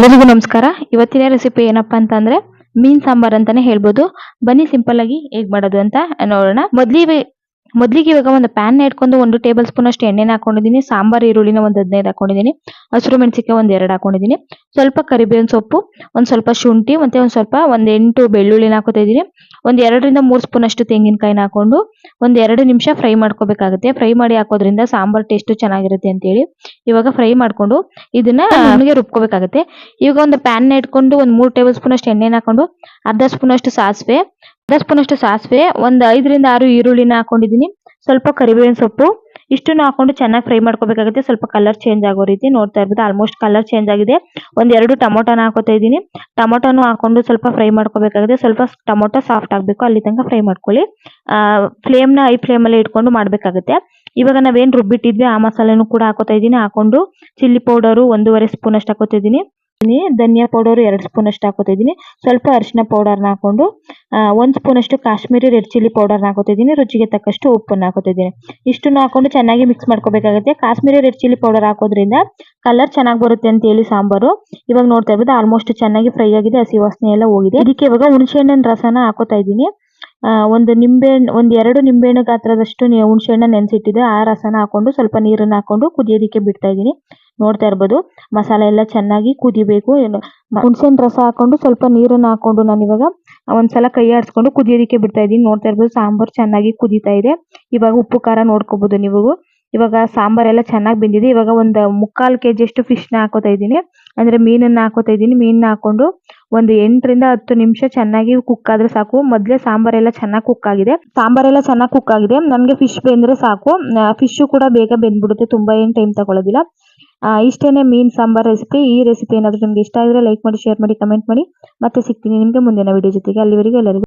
ಎಲ್ಲರಿಗೂ ನಮಸ್ಕಾರ. ಇವತ್ತಿನ ರೆಸಿಪಿ ಏನಪ್ಪಾ ಅಂತ ಅಂದ್ರೆ ಮೀನ್ ಸಾಂಬಾರ್ ಅಂತಾನೆ ಹೇಳ್ಬೋದು. ಬನ್ನಿ ಸಿಂಪಲ್ ಆಗಿ ಹೇಗ್ ಮಾಡೋದು ಅಂತ ನೋಡೋಣ. ಮೊದ್ಲಿಗೆ ಮೊದ್ಲಿಗೆ ಇವಾಗ ಒಂದು ಪ್ಯಾನ್ ಇಟ್ಕೊಂಡು ಒಂದು ಟೇಬಲ್ ಸ್ಪೂನ್ ಅಷ್ಟು ಎಣ್ಣೆನ ಹಾಕೊಂಡಿದೀನಿ ಸಾಂಬಾರ್ ಈರುಳ್ಳಿನ ಒಂದು ಹದಿನೈದು ಹಾಕೊಂಡಿದೀನಿ ಹಸಿರು ಮೆಣಸಿಕಾಯಿ ಒಂದ್ ಎರಡು ಹಾಕೊಂಡಿದೀನಿ ಸ್ವಲ್ಪ ಕರಿಬೇವಿನ ಸೊಪ್ಪು ಒಂದ್ ಸ್ವಲ್ಪ ಶುಂಠಿ ಮತ್ತೆ ಒಂದ್ ಸ್ವಲ್ಪ ಒಂದ್ ಎಂಟು ಬೆಳ್ಳುಳ್ಳಿನ ಹಾಕೋತಾ ಇದೀನಿ ಒಂದ್ ಎರಡರಿಂದ ಮೂರ್ ಸ್ಪೂನ್ ಅಷ್ಟು ತೆಂಗಿನಕಾಯಿನ ಹಾಕೊಂಡು ಒಂದ್ ಎರಡು ನಿಮಿಷ ಫ್ರೈ ಮಾಡ್ಕೋಬೇಕಾಗುತ್ತೆ. ಫ್ರೈ ಮಾಡಿ ಹಾಕೋದ್ರಿಂದ ಸಾಂಬಾರ್ ಟೇಸ್ಟ್ ಚೆನ್ನಾಗಿರುತ್ತೆ ಅಂತ ಹೇಳಿ ಇವಾಗ ಫ್ರೈ ಮಾಡ್ಕೊಂಡು ಇದನ್ನ ನಮಗೆ ರುಬ್ಕೋಬೇಕಾಗುತ್ತೆ. ಇವಾಗ ಒಂದು ಪ್ಯಾನ್ನ ಇಟ್ಕೊಂಡು ಒಂದು ಮೂರು ಟೇಬಲ್ ಸ್ಪೂನ್ ಅಷ್ಟು ಎಣ್ಣೆನ ಹಾಕೊಂಡು ಅರ್ಧ ಸ್ಪೂನ್ ಅಷ್ಟು ಸಾಸಿವೆ ಅರ್ಧ ಸ್ಪೂನ್ ಅಷ್ಟು ಸಾಸಿವೆ, ಒಂದು ಐದರಿಂದ ಆರು ಈರುಳ್ಳಿನ ಹಾಕೊಂಡಿದ್ದೀನಿ. ಸ್ವಲ್ಪ ಕರಿಬೇವಿನ ಸೊಪ್ಪು. ಇಷ್ಟನ್ನು ಹಾಕೊಂಡು ಚೆನ್ನಾಗಿ ಫ್ರೈ ಮಾಡ್ಕೋಬೇಕಾಗುತ್ತೆ. ಸ್ವಲ್ಪ ಕಲರ್ ಚೇಂಜ್ ಆಗೋ ರೀತಿ ನೋಡ್ತಾ ಇರ್ಬೋದು. ಆಲ್ಮೋಸ್ಟ್ ಕಲರ್ ಚೇಂಜ್ ಆಗಿದೆ. ಒಂದೆರಡು ಟೊಮೊಟೊನ ಹಾಕೋತಾ ಇದ್ದೀನಿ. ಟೊಮೊಟೊನು ಹಾಕೊಂಡು ಸ್ವಲ್ಪ ಫ್ರೈ ಮಾಡ್ಕೋಬೇಕಾಗುತ್ತೆ. ಸ್ವಲ್ಪ ಟೊಮೊಟೊ ಸಾಫ್ಟ್ ಆಗಬೇಕು. ಅಲ್ಲಿ ತನಕ ಫ್ರೈ ಮಾಡ್ಕೊಳ್ಳಿ. ಫ್ಲೇಮ್ನ ಫ್ಲೇಮ್ನ ಹೈ ಫ್ಲೇಮ್ ಅಲ್ಲಿ ಇಟ್ಕೊಂಡು ಮಾಡಬೇಕಾಗುತ್ತೆ. ಇವಾಗ ನಾವೇನು ರುಬ್ಬಿಟ್ಟಿದ್ವಿ, ಆ ಮಸಾಲೆನೂ ಕೂಡ ಹಾಕೋತಾ ಇದ್ದೀನಿ. ಹಾಕೊಂಡು ಚಿಲ್ಲಿ ಪೌಡರು ಒಂದೂವರೆ ಸ್ಪೂನ್ ಅಷ್ಟು ಹಾಕೋತಾ ಇದೀನಿ ಧನಿಯಾ ಪೌಡರ್ ಎರಡು ಸ್ಪೂನ್ ಅಷ್ಟು ಹಾಕೋತಿದ್ದೀನಿ ಸ್ವಲ್ಪ ಅರಿಶಿನ ಪೌಡರ್ನ ಹಾಕೊಂಡು ಒಂದು ಸ್ಪೂನ್ ಅಷ್ಟು ಕಾಶ್ಮೀರಿ ರೆಡ್ ಚಿಲ್ಲಿ ಪೌಡರ್ನ ಹಾಕೋತಿದ್ದೀನಿ ರುಚಿಗೆ ತಕ್ಕಷ್ಟು ಉಪ್ಪನ್ನ ಹಾಕೋತಿದ್ದೀನಿ ಇಷ್ಟನ್ನು ಹಾಕೊಂಡು ಚೆನ್ನಾಗಿ ಮಿಕ್ಸ್ ಮಾಡ್ಕೋಬೇಕಾಗುತ್ತೆ. ಕಾಶ್ಮೀರಿ ರೆಡ್ ಚಿಲ್ಲಿ ಪೌಡರ್ ಹಾಕೋದ್ರಿಂದ ಕಲರ್ ಚೆನ್ನಾಗಿ ಬರುತ್ತೆ ಅಂತ ಹೇಳಿ ಸಾಂಬಾರು. ಇವಾಗ ನೋಡ್ತಾ ಇರ್ಬೋದು ಆಲ್ಮೋಸ್ಟ್ ಚೆನ್ನಾಗಿ ಫ್ರೈ ಆಗಿದೆ, ಹಸಿ ವಾಸನೆ ಎಲ್ಲ ಹೋಗಿದೆ. ಇದಕ್ಕೆ ಇವಾಗ ಹುಣಸೆ ಹಣ್ಣಿನ ರಸನ ಹಾಕೋತಾ ಇದ್ದೀನಿ. ಒಂದು ನಿಂಬೆ ಹಣ್ಣು ಒಂದ್ ಎರಡು ನಿಂಬೆ ಹಣ್ಣು ಗಾತ್ರದಷ್ಟು ಹುಣಸೆಹಣ್ಣ ಹುಣಸೆ ಹಣ್ಣ ನೆನ್ಸಿಟ್ಟಿದ್ದೆ ಆ ರಸನ ಹಾಕೊಂಡು ಸ್ವಲ್ಪ ನೀರನ್ನು ಹಾಕೊಂಡು ಕುದಿಯೋದಕ್ಕೆ ಬಿಡ್ತಾ ಇದೀನಿ ನೋಡ್ತಾ ಇರ್ಬೋದು. ಮಸಾಲೆ ಎಲ್ಲ ಚೆನ್ನಾಗಿ ಕುದಿಬೇಕು. ಹುಣಸೆ ಹಣ್ಣು ರಸ ಹಾಕೊಂಡು ಸ್ವಲ್ಪ ನೀರನ್ನ ಹಾಕೊಂಡು ನಾನು ಇವಾಗ ಒಂದ್ಸಲ ಕೈ ಆಡಿಸ್ಕೊಂಡು ಕುದಿಯೋದಕ್ಕೆ ಬಿಡ್ತಾ ಇದೀನಿ ನೋಡ್ತಾ ಇರ್ಬೋದು ಸಾಂಬಾರ್ ಚೆನ್ನಾಗಿ ಕುದೀತಾ ಇದೆ. ಇವಾಗ ಉಪ್ಪು, ಖಾರ ನೋಡ್ಕೋಬಹುದು ನೀವು. ಇವಾಗ ಸಾಂಬಾರ್ ಎಲ್ಲ ಚೆನ್ನಾಗಿ ಬೆಂದಿದೆ. ಇವಾಗ ಒಂದು ಮುಕ್ಕಾಲು ಕೆಜಿ ಅಷ್ಟು ಫಿಶ್ನ ಹಾಕೋತಾ ಇದ್ದೀನಿ. ಅಂದ್ರೆ ಮೀನನ್ನ ಹಾಕೋತಾ ಇದೀನಿ ಮೀನನ್ನ ಹಾಕೊಂಡು ಒಂದು ಎಂಟರಿಂದ ಹತ್ತು ನಿಮಿಷ ಚೆನ್ನಾಗಿ ಕುಕ್ ಆದ್ರೆ ಸಾಕು. ಮೊದ್ಲೇ ಸಾಂಬಾರ್ ಎಲ್ಲ ಚೆನ್ನಾಗಿ ಕುಕ್ ಆಗಿದೆ. ಸಾಂಬಾರ್ ಎಲ್ಲ ಚೆನ್ನಾಗಿ ಕುಕ್ ಆಗಿದೆ. ನಮಗೆ ಫಿಶ್ ಬೆಂದ್ರೆ ಸಾಕು. ಫಿಶ್ ಕೂಡ ಬೇಗ ಬೆಂದ್ಬಿಡುತ್ತೆ. ತುಂಬಾ ಏನ್ ಟೈಮ್ ತಗೊಳ್ಳೋದಿಲ್ಲ ಇಷ್ಟೇನೆ ಮೀನ್ ಸಾಂಬಾರ್ ರೆಸಿಪಿ ಈ ರೆಸಿಪಿ ಏನಾದ್ರು ನಿಮ್ಗೆ ಇಷ್ಟ ಆಗಿದ್ರೆ ಲೈಕ್ ಮಾಡಿ ಶೇರ್ ಮಾಡಿ ಕಮೆಂಟ್ ಮಾಡಿ. ಮತ್ತೆ ಸಿಗ್ತೀನಿ ನಿಮ್ಗೆ ಮುಂದಿನ ವಿಡಿಯೋ ಜೊತೆಗೆ. ಅಲ್ಲಿವರೆಗೂ ಎಲ್ಲರಿಗೂ